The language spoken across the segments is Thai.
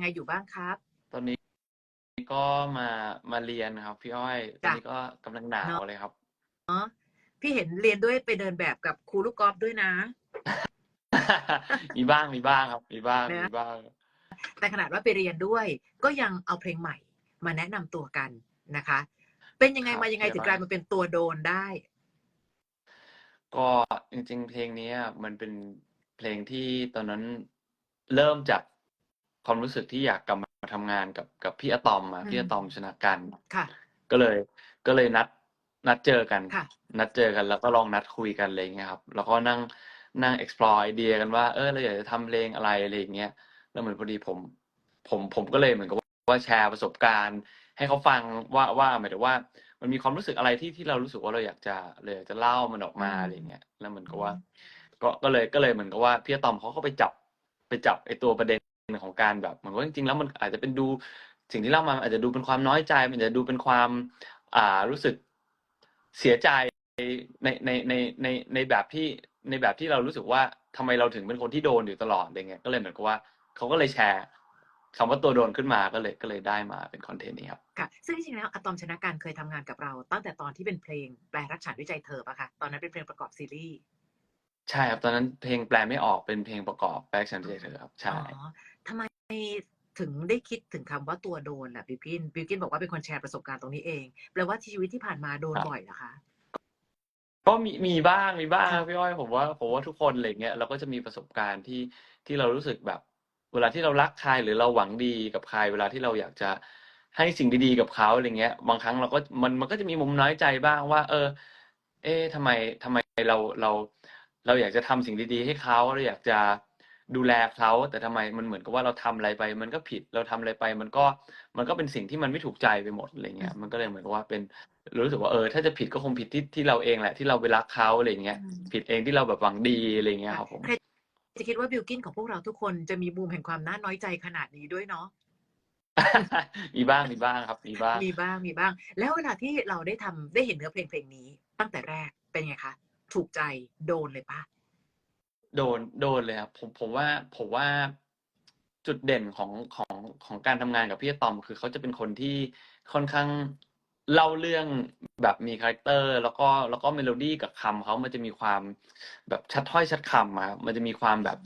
ไงอยู่บ้างครับ ตอนนี้ก็มามาเรียนนะครับ พี่อ้อยตอนจ้ะนี้ก็กำลังหนาวเลยครับเนาะพี่เห็นเรียนด้วยไปเดินแบบกับครูลูกกอล์ฟด้วยนะ มีบ้างมีบ้างครับ มีบ้างนะมีบ้าง แต่ขนาดว่าไปเรียนด้วย ก็ยังเอาเพลงใหม่ มาแนะนำตัวกันนะคะ เป็นยังไงครับมายังไงเดี๋ยวถึงกลายมาเป็นตัวโดนได้ ก็จริง ๆ เพลงนี้อะมันเป็นเพลงที่ตอนนั้นเริ่มจาก ความรู้สึกที่อยากกลับมาทำงานกับกับพี่อะตอมอะอืมพี่อะตอมชนะกันค่ะ ก็เลยก็เลยนัดนัดเจอกันค่ะนัดเจอกันแล้วก็ลองนัดคุยกันอะไรอย่างเงี้ยครับ แล้วก็นั่งนั่ง explore ไอเดียกันว่าเออเราอยากจะทำเพลงอะไรอะไรอย่างเงี้ยแล้วเหมือนพอดีผม ผมผมก็เลยเหมือนกับว่าแชร์ประสบการณ์ ให้เขาฟังว่าว่าหมายถึงว่า มันมีความรู้สึกอะไรที่ที่เรารู้สึกว่าเราอยากจะเลยอยากจะเล่ามันออกมาอืมอะไรอย่างเงี้ยแล้วเหมือนกับว่า ก็ก็เลยก็เลยเหมือนกับว่าพี่อะตอมเขาก็ไปจับไปจับไอตัวประเด็น ของการแบบเหมือนว่าจริงๆแล้วมันอาจจะเป็นดูสิ่งที่เล่ามาอาจจะดูเป็นความน้อยใจ มันอาจจะดูเป็นความอ่ารู้สึกเสียใจในในในในในแบบที่ในแบบที่เรารู้สึกว่าทำไมเราถึงเป็นคนที่โดนอยู่ตลอดอะไรเงี้ยก็เลยเหมือนกับว่าเขาก็เลยแชร์คำว่าตัวโดนขึ้นมาก็เลยก็เลยได้มาเป็นคอนเทนต์นี้ครับค่ะซึ่งจริงๆแล้วอะตอมชนะการเคยทำงานกับเรา ตั้งแต่ตอนที่เป็นเพลงแปลรักฉันด้วยใจเธอปะคะตอนนั้นเป็นเพลงประกอบซีรีส์ ใช่ครับ ตอนนั้นเพลงแปลไม่ออกเป็นเพลงประกอบแบ็กชันเจเธอครับ ใช่ อ๋อทำไมถึงได้คิดถึงคำว่าตัวโดนล่ะบิวกินบิวกินบอกว่าเป็นคนแชร์ประสบการณ์ตรงนี้เอง แปลว่าชีวิตที่ผ่านมาโดนครับ บ่อยเหรอคะ ก็มีมีบ้างมีบ้างค่ะพี่อ้อยผมว่าผมว่าทุกคนอะไรเงี้ยเราก็จะมีประสบการณ์ที่ที่เรารู้สึกแบบ เวลาที่เรารักใครหรือเราหวังดีกับใคร เวลาที่เราอยากจะให้สิ่งดีๆกับเขาอะไรเงี้ย บางครั้งเราก็มันมันก็จะมีมุมน้อยใจบ้างว่า เออ เอ๊ะทำไมทำไมเราเรา เราอยากจะทำสิ่งดีๆให้เขาเราอยากจะดูแลเขาแต่ทำไมมันเหมือนกับว่าเราทำอะไรไป มันก็ผิดเราทำอะไรไป มันก็มันก็เป็นสิ่งที่มันไม่ถูกใจไปหมดอะไรเงี้ยมันก็เลยเหมือนกับว่าเป็นรู้สึกว่าเออถ้าจะผิดก็คงผิดที่ที่เราเองแหละที่เราไปรักเขาอะไรเงี้ยอืมผิดเองที่เราแบบหวังดีอะไรเงี้ยครับผมใครจะคิดว่าบิวกินของพวกเราทุกคนจะมีบูมแห่งความน่าน้อยใจขนาดนี้ด้วยเนาะมีบ้างมีบ้างครับมีบ้างมีบ้างมีบ้าง แล้วเวลาที่เราได้ทำได้เห็นเนื้อเพลงเพลงนี้ตั้งแต่แรกเป็นไงคะ ถูกใจโดนเลยปะโดนโดนเลยครับผมผมว่าผมว่าจุดเด่นของของของการทำงานกับพี่ตอม คือเขาจะเป็นคนที่ค่อนข้างเล่าเรื่องแบบมีคาแรคเตอร์ แล้วก็แล้วก็เมโลดี้กับคำเขามันจะมีความแบบชัดถ้อยชัดคำอะมันจะมีความแบบ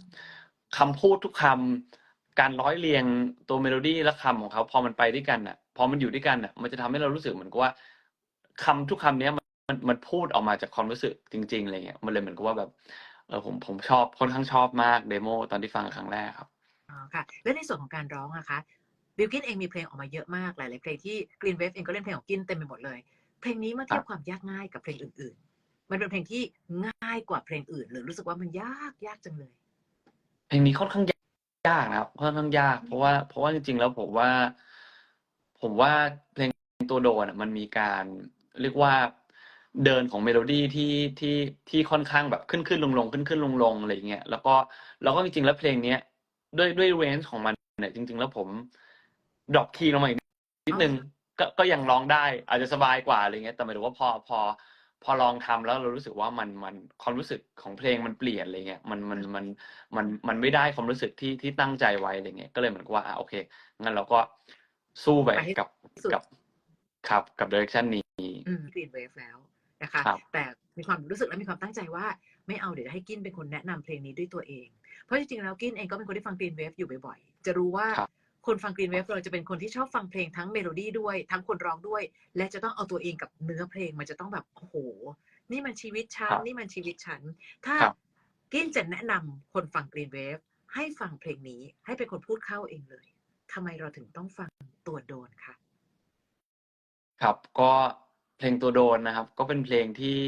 คำพูดทุกคำการร้อยเรียงตัวเมโลดี้และคำของเขาพอมันไปด้วยกันอะพอมันอยู่ด้วยกันอะมันจะทำให้เรารู้สึกเหมือนกับว่าคำทุกคำเนี้ย มันมันมันพูดออกมาจากความรู้สึกจริงๆอะไรเงี้ยมันเลยเหมือนกับว่าแบบเออผมผมชอบค่อนข้างชอบมากเดโมตอนที่ฟังครั้งแรกครับอ๋อค่ะ แล้วในส่วนของการร้องอะคะบิวกินเองมีเพลงออกมาเยอะมากหลายๆเพลงที่กรีนเวฟเองก็เล่นเพลงของกินเต็มไปหมดเลย เพลงนี้มาเทียบความยากง่ายกับเพลงอื่น ๆ มันเป็นเพลงที่ง่ายกว่าเพลงอื่น หรือรู้สึกว่ามันยากยากจังเลย เพลงนี้ค่อนข้างยากนะครับค่อนข้างยาก เพราะว่าเพราะว่าจริงๆแล้วผมว่า ผมว่าเพลงตัวโดนอะมันมีการเรียกว่า เดินของเมโลดี้ที่ที่ที่ค่อนข้างแบบขึ้นขึ้นลงลงขึ้นขึ้นลงลงอะไรอย่างเงี้ยแล้วก็แล้วก็จริงๆแล้วเพลงเนี้ยด้วยด้วยเรนจ์ของมันเนี่ยจริง ๆ แล้วผมดรอปคีย์ลงมาอีกนิดนึงก็ก็ยังร้องได้ อาจจะสบายกว่าอะไรเงี้ย แต่หมายถึงว่าพอพอ พอลองทำแล้วเรารู้สึกว่ามันมันความรู้สึกของเพลงมันเปลี่ยนอะไรเงี้ยมันมันมันมันมันไม่ได้ความรู้สึกที่ที่ตั้งใจไว้อะไรเงี้ยก็เลยเหมือนกับว่าอะโอเคงั้นเราก็สู้ไปไปให้กับสุดกับครับกับดิเรกชันนี้กรีนเวฟแล้ว นะคะครับแต่มีความรู้สึกและมีความตั้งใจว่าไม่เอาเดี๋ยวให้กินเป็นคนแนะนำเพลงนี้ด้วยตัวเอง เพราะจริงๆแล้วกินเองก็เป็นคนที่ฟังกรีนเวฟอยู่บ่อยๆ จะรู้ว่าครับคนฟังกรีนเวฟเราจะเป็นคนที่ชอบฟังเพลงทั้งเมโลดี้ด้วย ทั้งคนร้องด้วย และจะต้องเอาตัวเองกับเนื้อเพลงมันจะต้องแบบโอ้โห นี่มันชีวิตฉันครับนี่มันชีวิตฉัน ถ้าครับกินจะแนะนำคนฟังกรีนเวฟให้ฟังเพลงนี้ให้เป็นคนพูดเข้าเองเลยทำไมเราถึงต้องฟังตัวโดนคะครับก็ เพลงตัวโดนนะครับ ก็เป็นเพลงที่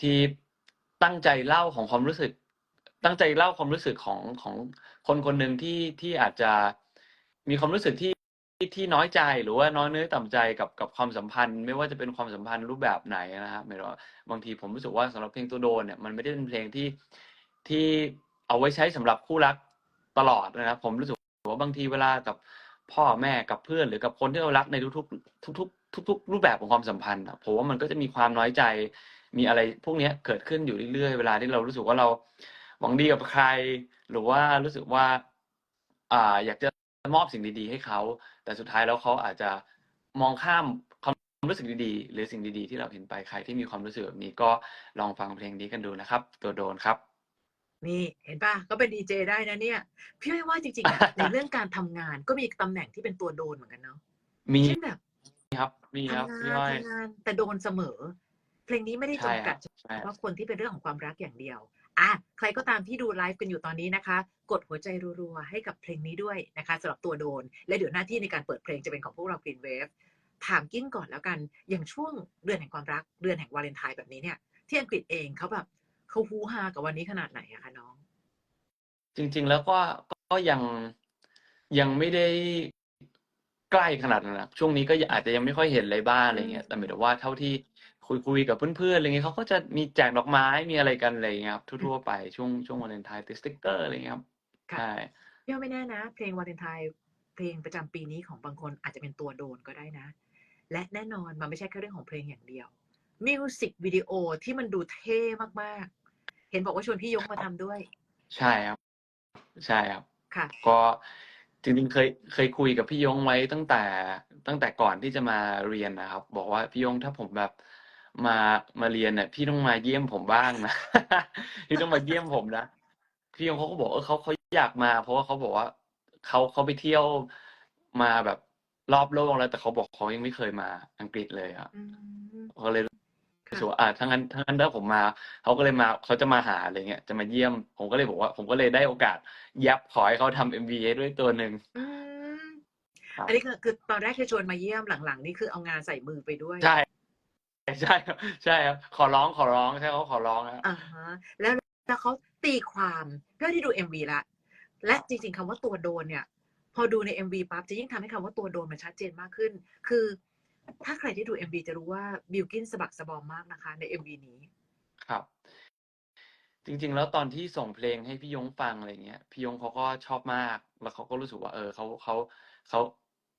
ที่ตั้งใจเล่าของความรู้สึก ตั้งใจเล่าความรู้สึกของของคนคนหนึ่งที่ที่อาจจะมีความรู้สึกที่ที่ที่น้อยใจหรือว่าน้อยเนื้อต่ำใจกับกับความสัมพันธ์ ไม่ว่าจะเป็นความสัมพันธ์รูปแบบไหนนะครับหมายถึงว่าบางทีผมรู้สึกว่าสำหรับเพลงตัวโดนเนี่ยมันไม่ได้เป็นเพลงที่ที่เอาไว้ใช้สำหรับคู่รักตลอดนะครับผมรู้สึกว่าบางทีเวลากับพ่อแม่กับเพื่อนหรือกับคนที่เรารักในทุกๆทุกๆ ทุก ๆ รูปแบบของความสัมพันธ์อะผมว่ามันก็จะมีความน้อยใจ มีอะไรพวกเนี้ยเกิดขึ้นอยู่เรื่อยๆ เวลาที่เรารู้สึกว่าเราหวังดีกับใคร หรือว่ารู้สึกว่า อ่า อยากจะมอบสิ่งดีๆ ให้เขา แต่สุดท้ายแล้วเขาอาจจะมองข้ามความรู้สึกดีๆ หรือสิ่งดีๆ ที่เราเห็นไปใครที่มีความรู้สึกแบบนี้ก็ลองฟังเพลงนี้กันดูนะครับ ตัวโดนครับนี่เห็นป่ะก็เป็นดีเจได้นะเนี่ย พี่ไม่ว่าจริงๆอะในเรื่องการทำงานก็มีตำแหน่งที่เป็นตัวโดนเหมือนกันเนาะมีเช่นแบบครับ มีครับทำพี่งาอ้อนย ทำงานแต่โดนเสมอ เพลงนี้ไม่ได้ใช่จำคกัรัดบใช่ว่าคนที่เป็นเรื่องของความรักอย่างเดียวอะใครก็ตามที่ดูไลฟ์กันอยู่ตอนนี้นะคะ กดหัวใจรัวๆให้กับเพลงนี้ด้วยนะคะสำหรับตัวโดน และเดี๋ยวหน้าที่ในการเปิดเพลงจะเป็นของพวกเรา Green Wave ถามกิ้นก่อนแล้วกันอย่างช่วงเดือนแห่งความรักเดือนแห่งวาเลนไทน์แบบนี้เนี่ยที่อังกฤษเองเขาแบบเขาฮูฮากับวันนี้ขนาดไหนอะคะน้อง จริง ๆ แล้วก็ก็ยังยังไม่ได้ ใกล้ขนาดนั้นนะช่วงนี้ก็อาจจะยังไม่ค่อยเห็นอะไรบ้างอะไรเงี้ยแต่หมายถึงว่าเท่าที่คุยคุยกับเพื่อนๆอะไรเงี้ยเขาก็จะมีแจกดอกไม้มีอะไรกันอะไรเงี้ยครับทั่วๆไปช่วงช่วงวาเลนไทน์ติดสติ๊กเกอร์อะไรเงี้ยครับค่ะใช่พี่ว่าไม่แน่นะ เพลงวาเลนไทน์เพลงประจำปีนี้ของบางคนอาจจะเป็นตัวโดนก็ได้นะ และแน่นอนมันไม่ใช่แค่เรื่องของเพลงอย่างเดียวมิวสิกวิดีโอที่มันดูเท่มากๆ เห็นบอกว่าชวนพี่ยงมาทำด้วย ใช่ครับ ใช่ครับ ค่ะ ก็ จริงๆเคยเคยคุยกับพี่ยงไว้ตั้งแต่ตั้งแต่ก่อนที่จะมาเรียนนะครับ บอกว่าพี่ยงถ้าผมแบบมามาเรียนเนี่ยพี่ต้องมาเยี่ยมผมบ้างนะ พี่ต้องมาเยี่ยมผมนะพี่ยงเขาก็บอกเออเขาเขาอยากมา เพราะว่าเขาบอกว่าเขาเขาไปเที่ยวมาแบบรอบโลกแล้ว แต่เขาบอกเขายังไม่เคยมาอังกฤษเลยอะเขาเลย รู้ค่ะสึกว่าอ่าทั้างนั้นทั้างนั้นถ้าผมมาเขาก็เลยมาเขาจะมาหาอะไรเงี้ยจะมาเยี่ยม ผมก็เลยบอกว่า ผมก็เลยได้โอกาสยับขอให้เขาทำเอ็มวีด้วยตัวหนึ่ง อืมครับ อันนี้คือคือตอนแรกคือชวนมาเยี่ยมหลังๆ นี่คือเอางานใส่มือไปด้วยใช่ใช่ครับใช่ครับขอร้องขอร้องใช่เขาขอร้องนะอ่าฮะแล้วแล้วเขาตีความเพื่อที่ดู MV ละ และจริงๆคำว่าตัวโดนเนี่ย พอดูใน MV ปั๊บจะยิ่งทำให้คำว่าตัวโดนมันชัดเจนมากขึ้น คือ ถ้าใครที่ดู MV จะรู้ว่าบิลกินสะบักสะบอมมากนะคะ ใน MV นี้ ครับ จริง ๆ แล้วตอนที่ส่งเพลงให้พี่ยงฟังอะไรเงี้ยพี่ยงเขาก็ชอบมาก แล้วเขาก็รู้สึกว่า เออเขาเขาเขา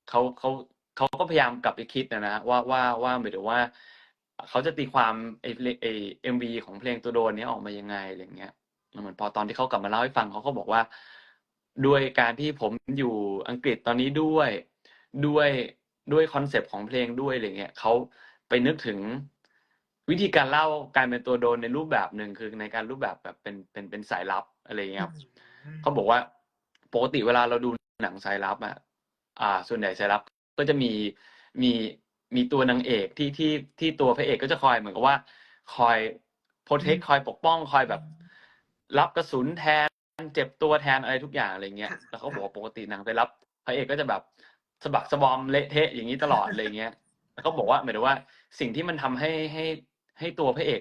เขาเขาเขาก็พยายามกลับไปคิดนะนะว่าว่าว่าหมายถึงว่าเขาจะตีความไอ้เพลงไอ้เอ็มวีของเพลงตัวโดนนี้ออกมายังไงอะไรเงี้ยเหมือนพอตอนที่เขากลับมาเล่าให้ฟังเขาก็บอกว่า ด้วยการที่ผมอยู่อังกฤษตอนนี้ด้วยด้วย ด้วยคอนเซปต์ของเพลงด้วยอะไรเงี้ยเขาไปนึกถึงวิธีการเล่าการเป็นตัวโดนในรูปแบบหนึ่งคือในการรูปแบบแบบเป็นเป็นเป็นสายลับอะไรเงี้ยครับอืมเขาบอกว่าปกติเวลาเราดูหนังสายลับอะอ่า ส่วนใหญ่สายลับก็จะมีมีมีตัวนางเอกที่ที่ที่ตัวพระเอกก็จะคอยเหมือนกับว่า คอยโปรเทคคอยปกป้องคอยแบบ รับกระสุนแทนเจ็บตัวแทนอะไรทุกอย่างอะไรเงี้ยค่ะแล้วเขาบอกค่ะว่าปกติหนังสายลับ พระเอกก็จะแบบ สะบักสะบอมเละเทะอย่างนี้ตลอดอะไรเงี้ยแล้วเขาบอกว่าหมายถึงว่า สิ่งที่มันทำให้ให้ให้ตัวพระเอก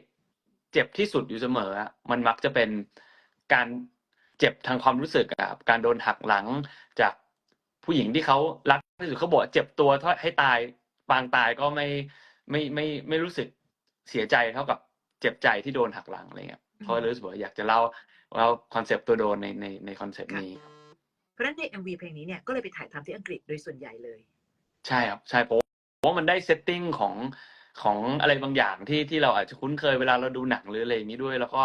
เจ็บที่สุดอยู่เสมออะมันมักจะเป็นการเจ็บทางความรู้สึกอะครับการโดนหักหลังจากผู้หญิงที่เขารักที่สุดเขาบอกเจ็บตัวเท่าให้ตายปางตายก็ไม่ไม่ไม่ไม่รู้สึกเสียใจเท่ากับเจ็บใจที่โดนหักหลังอะไรเงี้ยเขาเลยรู้สึกว่าอยากจะเล่าเล่าคอนเซปต์ตัวโดนในในในคอนเซปต์นี้ เพราะฉะนั้นใน MV เพลงนี้เนี่ยก็เลยไปถ่ายทำที่อังกฤษโดยส่วนใหญ่เลย ใช่ครับใช่เพราะเพราะว่ามันได้เซตติ้งของของอะไรบางอย่างที่ที่เราอาจจะคุ้นเคยเวลาเราดูหนังหรืออะไรอย่างนี้ด้วย แล้วก็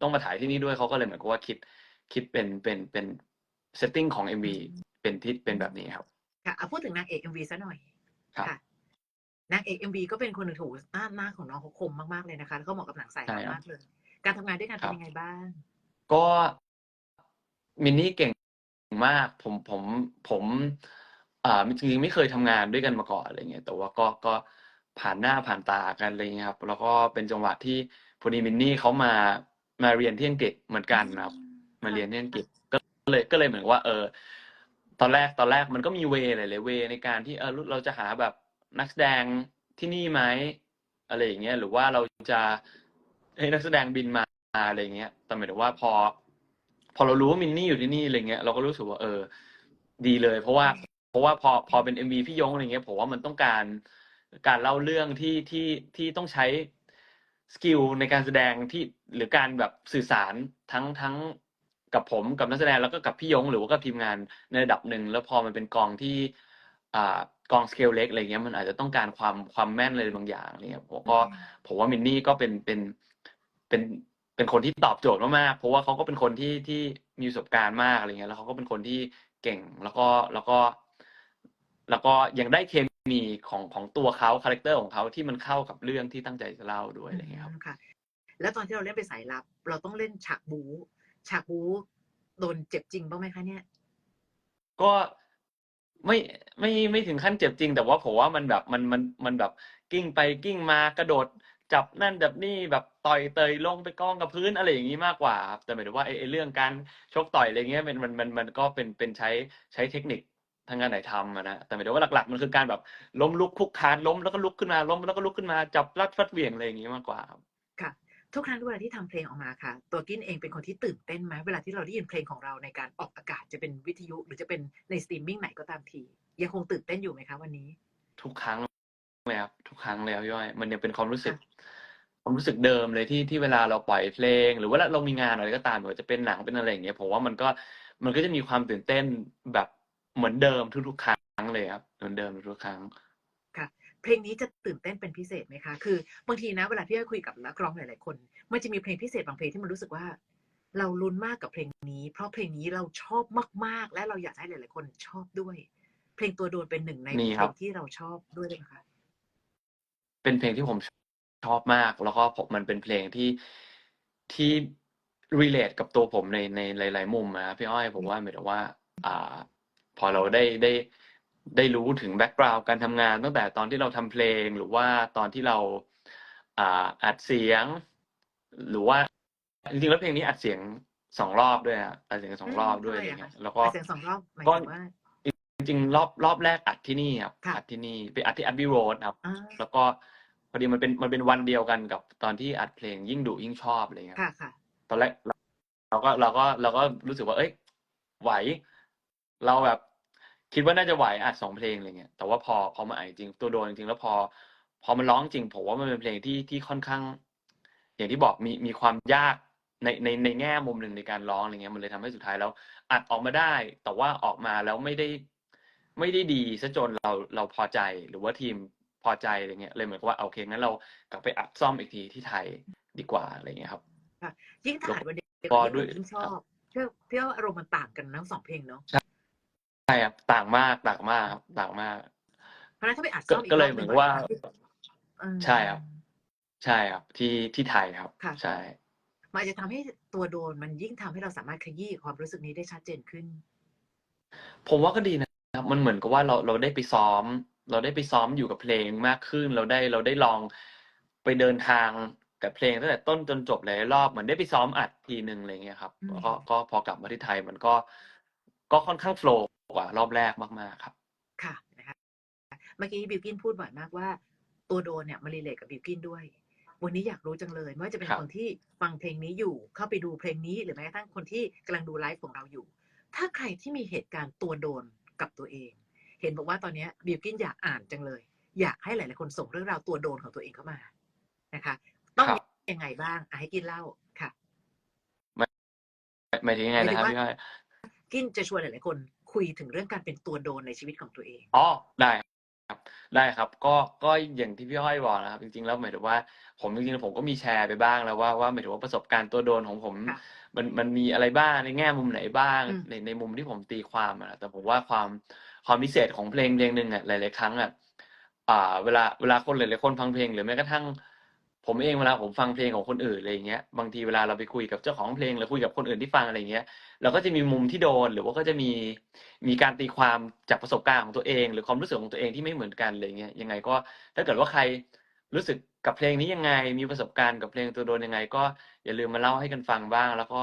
ต้องมาถ่ายที่นี่ด้วยเขาก็เลยเหมือนกับว่าคิดคิดเป็นเป็นเป็นเซตติ้งของ MV เป็นที่เป็นแบบนี้ครับค่ะเอาพูดถึงนางเอก MV ซะหน่อยครับค่ะนางเอก MV ก็เป็นคนหนึ่งถูกหน้าหน้าของน้องเขาคมมากๆเลยนะคะแล้วก็เหมาะกับหนังสายใช่ลับครับมากเลย การทำงานด้วยกันครัเป็นบยังไงบ้าง ก็มินนี่เก่ง มาก ผม ผม ผม อ่า จริง ๆ ไม่เคยทำงานด้วยกันมาก่อน อะไรเงี้ย แต่ว่าก็ ก็ผ่านหน้าผ่านตากัน อะไรเงี้ยครับ แล้วก็เป็นจังหวะที่พอดีมินนี่เขามา มาเรียนที่อังกฤษเหมือนกันนะครับมาเรียนที่อังกฤษก็เลย ก็เลยเหมือนว่า เออ ตอนแรก ตอนแรกมันก็มี เวหลาย ๆ เวในการที่ เออเราจะหาแบบนักแสดงที่นี่ไหม อะไรอย่างเงี้ย หรือว่าเราจะให้นักแสดงบินมา อะไรอย่างเงี้ย แต่หมายถึงว่าพอ พอเรารู้ว่ามินนี่อยู่ที่นี่อะไรเงี้ยเราก็รู้สึกว่าเออ ดีเลย เพราะว่า เพราะว่าพอพอเป็นเอ็มวีพี่ยงอะไรเงี้ยผมว่ามันต้องการการเล่าเรื่องที่ที่ที่ต้องใช้สกิลในการแสดงที่หรือการแบบสื่อสารทั้งทั้งกับผมกับนักแสดงแล้วก็กับพี่ยง หรือว่ากับทีมงานในระดับหนึ่งแล้วพอมันเป็นกองที่อ่ากองสเกลเล็กอะไรเงี้ยมันอาจจะต้องการความความแม่นอะไรบางอย่างเนี่ยผมก็ผมว่ามินนี่ก็เป็นเป็นเป็น เป็นคนที่ตอบโจทย์มากๆเพราะว่าเขาก็เป็นคนที่ที่มีประสบการณ์มากอะไรเงี้ย แล้วเขาก็เป็นคนที่เก่งแล้วก็แล้วก็ แล้วก็ยังได้เคมีของของตัวเขาคาแรคเตอร์ของเขาที่มันเข้ากับเรื่องที่ตั้งใจจะเล่าด้วยอะไรเงี้ยครับค่ะ แล้วตอนที่เราเล่นเป็นสายลับ เราต้องเล่นฉากบู๊ฉากบู๊โดนเจ็บจริงบ้างไหมคะเนี่ย ก็ไม่ไม่ไม่ถึงขั้นเจ็บจริง แต่ว่าผมว่ามันแบบมันมันมันแบบกิ้งไปกิ้งมากระโดด จับนั่นจับนี่แบบต่อยเตยลงไปกองกับพื้นอะไรอย่างนี้มากกว่าครับแต่หมายถึงว่าไอ้ไอ้เรื่องการชกต่อยอะไรเงี้ยมันมันมันมันก็เป็นเป็นใช้ใช้เทคนิคทางการไหนทำอะนะแต่หมายถึงว่าหลัก ๆ มันคือการแบบล้มลุกคุกคานล้มแล้วก็ลุกขึ้นมาล้มแล้วก็ลุกขึ้นมาจับรัดฟัดเหวี่ยงอะไรอย่างนี้มากกว่าครับค่ะ ทุกครั้งเวลาที่ทำเพลงออกมาค่ะ ตัวกินเองเป็นคนที่ตื่นเต้นไหมเวลาที่เราได้ยินเพลงของเราในการออกอากาศจะเป็นวิทยุ หรือจะเป็นในสตรีมมิ่งไหนก็ตามทียังคงตื่นเต้นอยู่ไหมคะวันนี้ ทุกครั้ง เลยครับทุกครั้งเลยครับพี่อ้อยมันยังเป็นความรู้สึก ค่ะ ความรู้สึกเดิมเลยที่ที่เวลาเราปล่อยเพลง หรือว่าเรามีงานอะไรก็ตามไม่ว่าจะเป็นหนังเป็นอะไรอย่างเงี้ยผมว่ามันก็มันก็จะมีความตื่นเต้นแบบเหมือนเดิมทุกๆ ครั้งเลยครับเหมือนเดิมทุกๆครั้งเพลงนี้จะตื่นเต้นเป็นพิเศษไหมคะ คือบางทีนะเวลาที่อ้อยคุยกับนักร้องหลายๆคน มันจะมีเพลงพิเศษบางเพลงที่มันรู้สึกว่า เราลุ้นมากกับเพลงนี้ เพราะเพลงนี้เราชอบมากๆ และเราอยากให้หลาย ๆ คนชอบด้วย เพลงตัวโดนเป็นหนึ่งในมีเพครัลบ งที่เราชอบด้วยเลยนะคะ เป็นเพลงที่ผมชอบมาก แล้วก็ผมมันเป็นเพลงที่ที่ relate กับตัวผมในในหลาย ๆ มุมนะครับพี่อ้อยผมว่าหมายถึงว่า อ่า พอเราได้ได้ได้รู้ถึงแบ็กกราวด์การทำงาน ตั้งแต่ตอนที่เราทำเพลงหรือว่าตอนที่เราอ่าอัดเสียง หรือว่าจริงๆแล้วเพลงนี้อัดเสียงสองรอบด้วยอะอัดเสียงสองรอบด้วยอือะมไรทำไมอะเงี้คะยแล้วก็เสียงสองรอบหมายก็ถึงว่าจริงๆรอบรอบแรกอัดที่นี่ครับค่ะอัดที่นี่ไปอัดที่อัดบีโรดครับอ่าแล้วก็ พอดีมันเป็นมันเป็นวันเดียวกันกับตอนที่อัดเพลงยิ่งดุยิ่งชอบอะไรเงี้ยค่ะค่ะตอนแรกเราเราก็เราก็เราก็รู้สึกว่า เอ้ย ไหว เราแบบคิดว่าน่าจะไหวอัดสองเพลงอะไรเงี้ยแต่ว่าพอพอมาอัดจริงตัวโดนจริงๆแล้วพอ พอมันร้องจริงผมว่ามันเป็นเพลงที่ที่ค่อนข้าง อย่างที่บอกมีมีความยากในในในแง่มุมหนึ่งในการร้องอะไรเงี้ยมันเลยทำให้สุดท้ายแล้ว อัดออกมาได้ แต่ว่าออกมาแล้วไม่ได้ ไม่ได้ดีซะจนเราเราพอใจหรือว่าทีม พอใจอะไรเงี้ยเลยเหมือนกับว่าโอเคงั้นเรากลับไปอัดซ่อมอีกทีที่ไทยดีกว่าอะไรเงี้ยครับยิ่งถ้าอัดวันเดียวก็กับด้วยยิ่งชอบเพื่อเพื่ออารมณ์มันต่างกันทั้งสองเพลงเนาะใช่ครับต่างมากต่างมากครับต่างมาก เพราะฉะนั้นถ้าไปอัดก็ซ่อมอีกก็รเลอยบเหหมืนึ่องนว่าเออใช่ครับ ใช่ครับที่ที่ไทยครับค่ะใช่มันอาจจะทำให้ตัวโดนมันยิ่งทำให้เราสามารถขยี้ความรู้สึกนี้ได้ชัดเจนขึ้น ผมว่าก็ดีนะครับ มันเหมือนกับว่าเราเราได้ไปซ้อม เราได้ไปซ้อมอยู่กับเพลงมากขึ้น เราได้เราได้ลองไปเดินทางกับเพลงตั้งแต่ต้นจนจบหลายรอบเหมือนได้ไปซ้อมอัดทีหนึ่งอะไรเงี้ยครับอืมแล้วก็ก็พอกลับมาที่ไทยมันก็ก็ค่อนข้างโฟล์กว่ารอบแรกมากๆครับ ค่ะนะคะเมื่อกี้บิวกินพูดบ่อยมากว่า ตัวโดนเนี่ยมารีเลทกับบิวกินด้วย วันนี้อยากรู้จังเลยไม่ว่าจะเป็นครับคนที่ฟังเพลงนี้อยู่ เข้าไปดูเพลงนี้ หรือแม้กระทั่งคนที่กำลังดูไลฟ์ของเราอยู่ ถ้าใครที่มีเหตุการณ์ตัวโดนกับตัวเอง เห็นบอกว่าตอนเนี้ยบิวกินอยากอ่านจังเลย อยากให้หลาย ๆ คนส่งเรื่องราวตัวโดนของตัวเองเข้ามานะคะ ต้องครับยังไงบ้างอะให้กินเล่าค่ะหมายถึงยังไงนะครับหมายถึงว่าพี่อ้อยกินจะชวนหลาย ๆ คนคุยถึงเรื่องการเป็นตัวโดนในชีวิตของตัวเองอ๋อได้ครับได้ครับก็ก็อย่างที่พี่อ้อยบอกนะครับ จริง ๆ แล้วหมายถึงว่า ผมจริงๆผมก็มีแชร์ไปบ้างแล้วว่าว่าหมายถึงว่าประสบการณ์ตัวโดนของผมค่ะมันมันมีอะไรบ้างในแง่มุมไหนบ้างอืมในในมุมที่ผมตีความอะนะแต่ผมว่าความ ความพิเศษของเพลงเพลงหนึ่งอะหลาย ๆ ครั้งอะอ่า เวลาเวลาคนหลายๆคนฟังเพลงหรือแม้กระทั่ง ผมเองเวลาผมฟังเพลงของคนอื่นอะไรอย่างเงี้ยบางทีเวลาเราไปคุยกับเจ้าของเพลงหรือคุยกับคนอื่นที่ฟังอะไรอย่างเงี้ยเราก็จะมีมุมที่โดนหรือว่าก็จะมีมีการตีความจากประสบการณ์ของตัวเอง หรือความรู้สึกของตัวเองที่ไม่เหมือนกันอะไรเงี้ยยังไงก็ถ้าเกิดว่าใครรู้สึกกับเพลงนี้ยังไง มีประสบการณ์กับเพลงตัวโดนยังไง ก็อย่าลืมมาเล่าให้กันฟังบ้าง แล้วก็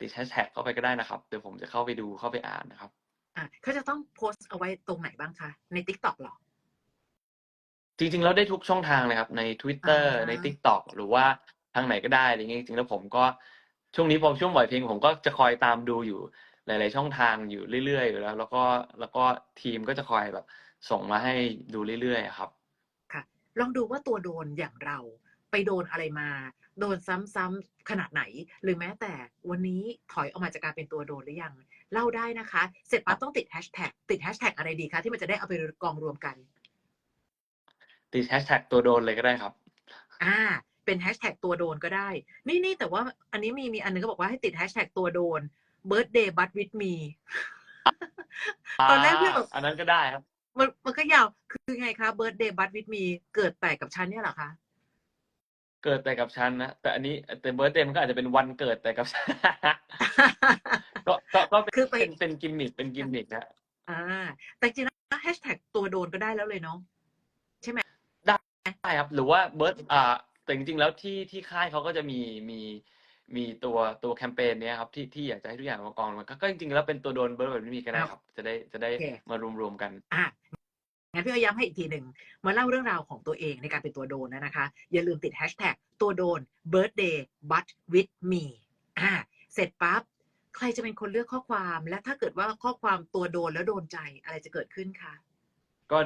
ติดแฮชแท็กเข้าไปก็ได้นะครับ เดี๋ยวผมจะเข้าไปดูเข้าไปอ่านนะครับ อะเขาจะต้องโพสต์เอาไว้ตรงไหนบ้างคะ ใน t ิ k t o k หรอ จริงๆแล้วได้ทุกช่องทางเลยครับ ใน Twitter อ่า ใน TikTok หรือว่าทางไหนก็ได้อะไรเงี้ยจริงๆแล้วผมก็ช่วงนี้พอช่วงปล่อยเพลงผมก็จะคอยตามดูอยู่หลายๆช่องทางอยู่เรื่อยๆอยู่แล้ว แล้วก็แล้วก็ทีมก็จะคอยแบบ ส่งมาให้ดูเรื่อยๆอะครับ ค่ะ ลองดูว่าตัวโดนอย่างเรา ไปโดนอะไรมา โดนซ้ำๆขนาดไหน หรือแม้แต่วันนี้ถอยออกมาจากการเป็นตัวโดนหรือยัง เล่าได้นะคะ เสร็จปั๊บต้องติดแฮชแท็กติดแฮชแท็กอะไรดีคะที่มันจะได้เอาไปกองรวมกัน ติดแฮชแท็กตัวโดนเลยก็ได้ครับ อ่า เป็นแฮชแท็กตัวโดนก็ได้ นี่นี่แต่ว่าอันนี้มีมีอันนึงก็บอกว่าให้ติดแฮชแท็กตัวโดน birthday but with me ตอนแรกพี่บอกอันนั้นก็ได้ครับ มันมันก็ยาว คือไงคะ birthday but with me เกิดแต่กับฉันเนี่ยเหรอคะเกิดแต่กับฉันนะแต่อันนี้แต่เบิร์ดเดย์มันก็อาจจะเป็นวันเกิดแต่กับฉัน ก็ก็ก็เป็นคือไป เป็นเป็นกิมมิคเป็นกิมมิคนะอ่า แต่จริงๆแล้วแฮชแท็กตัวโดนก็ได้แล้วเลยเนาะ ใช่ครับหรือว่าเบิร์ดอ่าแต่จริงๆแล้วที่ที่ค่ายเขาก็จะมีมีมีตัวตัวแคมเปญเนี้ยครับที่ที่อยากจะให้ทุกอย่างมากองมันก็ก็จริงๆแล้วเป็นตัวโดนเบิร์ดแบบนี้มีก็ได้ครับ จะได้จะได้โอเค มารวมๆกัน อะงั้นพี่ก็ย้ำให้อีกทีหนึ่งมาเล่าเรื่องราวของตัวเองในการเป็นตัวโดนนะนะคะ อย่าลืมติดแฮชแท็กตัวโดน birthday but with me อ่าเสร็จปั๊บ ใครจะเป็นคนเลือกข้อความ และถ้าเกิดว่าข้อความตัวโดนแล้วโดนใจอะไรจะเกิดขึ้นคะก็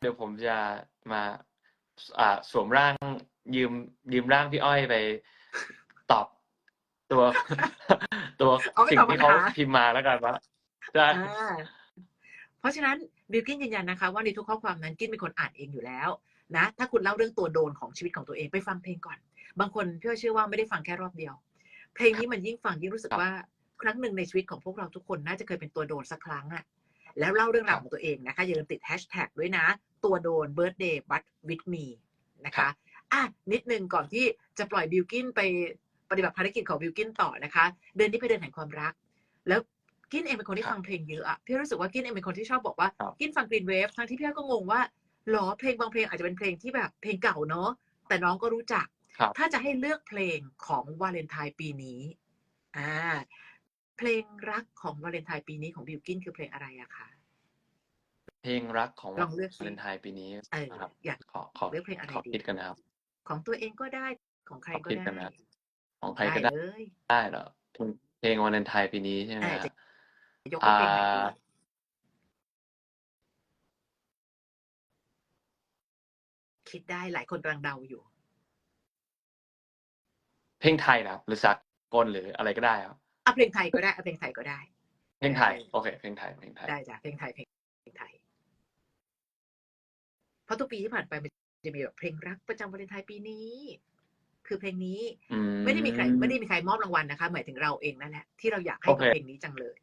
เดี๋ยวผมจะมาอ่าสวมร่างยืมยืมร่างพี่อ้อยไปตอบตัว ตัวเอาไปสิ่งตอบที่ปัญเขาหาพิมพ์มาแล้วกันว่าจะอ่าเพราะฉะนั้นบิวกินยืนยันนะคะ ว่าในทุกข้อความนั้นกินเป็นคนอ่านเองอยู่แล้วนะถ้าคุณเล่าเรื่องตัวโดนของชีวิตของตัวเองไปฟังเพลงก่อน บางคนพี่ก็เชื่อว่าไม่ได้ฟังแค่รอบเดียว เพลงนี้มันยิ่งฟังยิ่งรู้สึกว่า ครั้งหนึ่งในชีวิตของพวกเราทุกคนน่าจะเคยเป็นตัวโดนสักครั้งอะแล้วเล่าเรื่องราวของตัวเองนะคะอย่าลืมติดแฮชแท็กด้วยนะ ตัวโดน birthday but with me นะคะอะนิดนึงก่อนที่จะปล่อยบิวกินไปปฏิบัติภารกิจของบิวกินต่อนะคะ เดือนนี้เป็นเดือนแห่งความรัก แล้วกินเองเป็นคนที่ครับฟังเพลงเยอะอะพี่รู้สึกว่ากินเองเป็นคนที่ชอบบอกว่าครับกินฟังกรีนเวฟทั้งที่พี่ก็งงว่าหรอเพลงบางเพลงอาจจะเป็นเพลงที่แบบเพลงเก่าเนาะแต่น้องก็รู้จักครับ ถ้าจะให้เลือกเพลงของวาเลนไทน์ปีนี้อ่าเพลงรักของวาเลนไทน์ปีนี้ของบิวกินคือเพลงอะไรอะคะเพลงรักของลองเลือกสิวาเลนไทน์ปีนี้เออนะครับอยากขอขอเลือกเพลงอะไรขอดีคิดกันนะครับ ของตัวเองก็ได้ของใครก็ขอคิดได้กันนะของใครได้ก็ได้เลยได้เหรอเพลงเพลงวาเลนไทน์ปีนี้ใช่ไหมได้ฮะจะยกเป็นเพลงไหนดีอ่าคิดได้หลายคนกำลังเดาอยู่ เพลงไทยนะครับ หรือสากลหรืออะไรก็ได้ครับเอาเพลงไทยก็ได้เอาเพลงไทยก็ได้ เพลงไทย โอเค เพลงไทยเพลงไทยได้จ้ะเพลงไทยเพลงไทย เพราะทุกปีที่ผ่านไปมันจะมีแบบเพลงรักประจำวาเลนไทน์ปีนี้ คือเพลงนี้อืไม่ได้มีใครไม่ได้มีใครมอบรางวัลนะคะ หมายถึงเราเองนั่นแหละที่เราอยากให้กับโอเคเพลงนี้จังเลย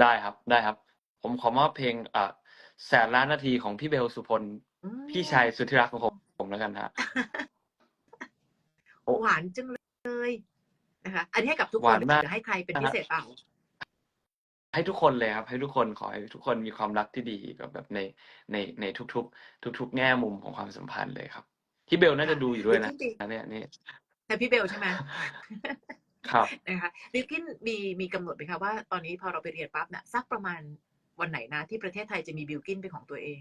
ได้ครับได้ครับ ผมขอมอบเพลงอ่าแสนล้านนาทีของพี่เบลสุพลอืมพี่ชายสุดที่รักของผมผมแล้วกันฮะโอ้หวานจังเลย นะคะ อันนี้ให้กับทุกหควานนมาก หรือให้ใครเป็นพิเศษเปล่า ให้ทุกคนเลยครับให้ทุกคนขอให้ทุกคนมีความรักที่ดีกับแบบในในในทุก ๆ ทุก ๆ แง่มุมของความสัมพันธ์เลยครับพี่เบลน่าจะดูอยู่ด้วยนะจริง เนี่ยนี่แต่พี่เบลใช่ไหม ครับ นะคะบิลกินมีมีกำหนดไหมคะว่าตอนนี้พอเราไปเรียนปั๊บเนี่ยสักประมาณวันไหนนะที่ประเทศไทยจะมีบิลกินเป็นของตัวเอง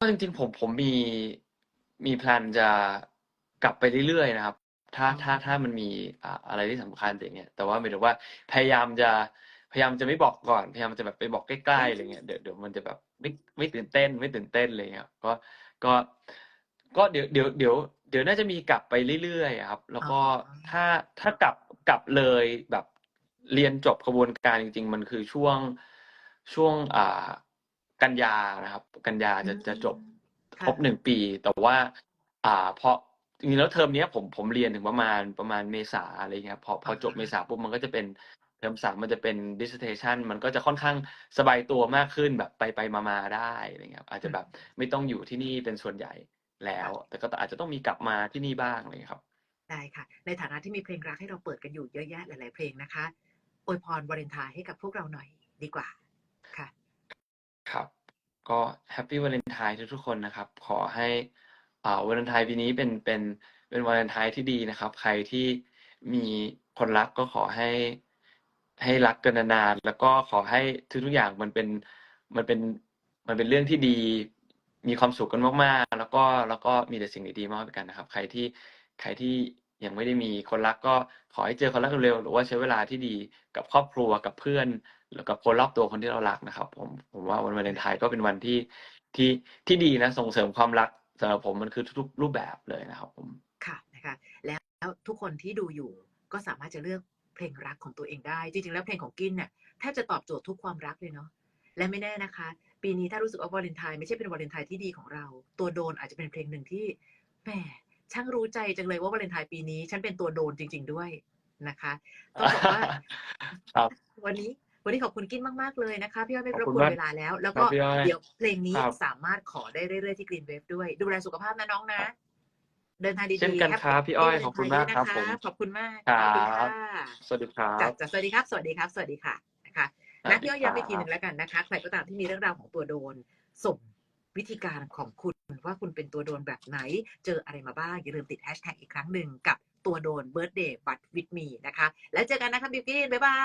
ก็จริงๆผมผมมีมีแพลนจะ กลับไปเรื่อยๆนะครับ ถ้าอ๋อถ้าถ้ามันมีอ่าอะไรที่สำคัญอย่างเงี้ยแต่ว่าหมายถึงว่าพยายามจะพยายามจะไม่บอกก่อน พยายามจะแบบไปบอกใกล้ๆอะไรเงี้ยเดี๋ยวเดี๋ยวมันจะแบบไม่ไม่ตื่นเต้น ไม่ตื่นเต้นอะไรเงี้ยก็ก็ก็เดี๋ยวเดี๋ยวเดี๋ยวเดี๋ยวน่าจะมีกลับไปเรื่อยๆอะครับ แล้วก็อ๋อถ้าถ้ากลับกลับเลยแบบเรียนจบกระบวนการจริง ๆ มันคือช่วงช่วงอ่ากันยานะครับ กันยาจะจะจบค่ะครบหนึ่งปี แต่ว่า อ่า เพราะ จริงๆแล้วเทอมเนี้ยผมผมเรียนถึงประมาณประมาณเมษาอะไรเงี้ยพอพอจบเมษาปุ๊บมันก็จะเป็นเทอมสามมันจะเป็น dissertation มันก็จะค่อนข้างสบายตัวมากขึ้นแบบไปไปมามาได้อะไรเงี้ยอาจจะแบบไม่ต้องอยู่ที่นี่เป็นส่วนใหญ่แล้ว แต่ก็อาจจะต้องมีกลับมาที่นี่บ้างอะไรเงี้ยครับ ได้ค่ะ ในฐานะที่มีเพลงรักให้เราเปิดกันอยู่เยอะแยะหลาย ๆ เพลงนะคะอวยพรวาเลนไทน์ให้กับพวกเราหน่อยดีกว่าค่ะ ครับ ก็แฮปปี้วาเลนไทน์ทุกๆคนนะครับ ขอให้ อ่าวาเลนไทน์ปีนี้เป็นเป็นเป็นวาเลนไทน์ที่ดีนะครับ ใครที่มีคนรักก็ขอให้ ให้รักกันนานๆแล้วก็ขอให้ทุกๆอย่างมันเป็นมันเป็นมันเป็นเรื่องที่ดี มีความสุขกันมากๆ แล้วก็แล้วก็มีแต่สิ่งดีๆมากไปกันนะครับ ใครที่ใครที่ยังไม่ได้มีคนรักก็ขอให้เจอคนรักเร็วหรือว่าใช้เวลาที่ดีกับครอบครัวกับเพื่อนหรือกับคนรอบตัวคนที่เรารักนะครับ ผมผมว่าวันวาเลนไทน์ก็เป็นวันที่ที่ที่ดีนะส่งเสริมความรัก สำหรับผมมันคือทุกๆรูปแบบเลยนะครับผมค่ะนะคะแล้วทุกคนที่ดูอยู่ก็สามารถจะเลือกเพลงรักของตัวเองได้ จริงๆแล้วเพลงของกินเนี่ยแทบจะตอบโจทย์ทุกความรักเลยเนาะและไม่แน่นะคะ ปีนี้ถ้ารู้สึกว่าวาเลนไทน์ไม่ใช่เป็นวาเลนไทน์ที่ดีของเรา ตัวโดนอาจจะเป็นเพลงหนึ่งที่แหมช่างรู้ใจจังเลยว่าวาเลนไทน์ปีนี้ ฉันเป็นตัวโดนจริง ๆด้วยนะคะต้องบอกว่าครับวันนี้ วันนี้ขอบคุณกิ้นมากๆเลยนะคะพี่อ้อยไม่ขอบรบคุณกวนมากเวลาแล้ว แล้วครัก็บพี่อ้อยเดี๋ยวเพลงนี้ครับสามารถขอได้เรื่อยๆที่ Green Wave ด้วย ดูแลสุขภาพนะน้องนะ เดินทางดีๆเช่นกันแฮปครับพี่อ้อยปี้ขอบคุณมากครับวผมเลนไทน์ด้วยนะะขอบคุณมากครับขอบคุณค่ะสวัสดีครัจ้ะบจ้ะสวัสดีครับ สวัสดีครับ สวัสดีค่ะนะคะนะพี่อ้อยย้ำอีกทีหนึ่งแล้วกันนะคะ ใครก็ตามที่มีเรื่องราวของตัวโดนส่งวิธีการของคุณว่าคุณเป็นตัวโดนแบบไหน เจออะไรมาบ้างอย่าลืมติดแฮชแท็กอีกครั้งหนึ่งกับ ตัวโดน birthday but with me นะคะ แล้วเจอกันนะคะบิวกินบ๊ายบา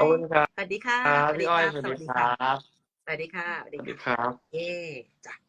ยขอบคุณครับสวัสดีค่ะครับพี่อ้อยสสวัสวัสดีดีคค่ะรับสวัสดีค่ะสวัสสดีวัสดีค่ะครับเย่จ้ะ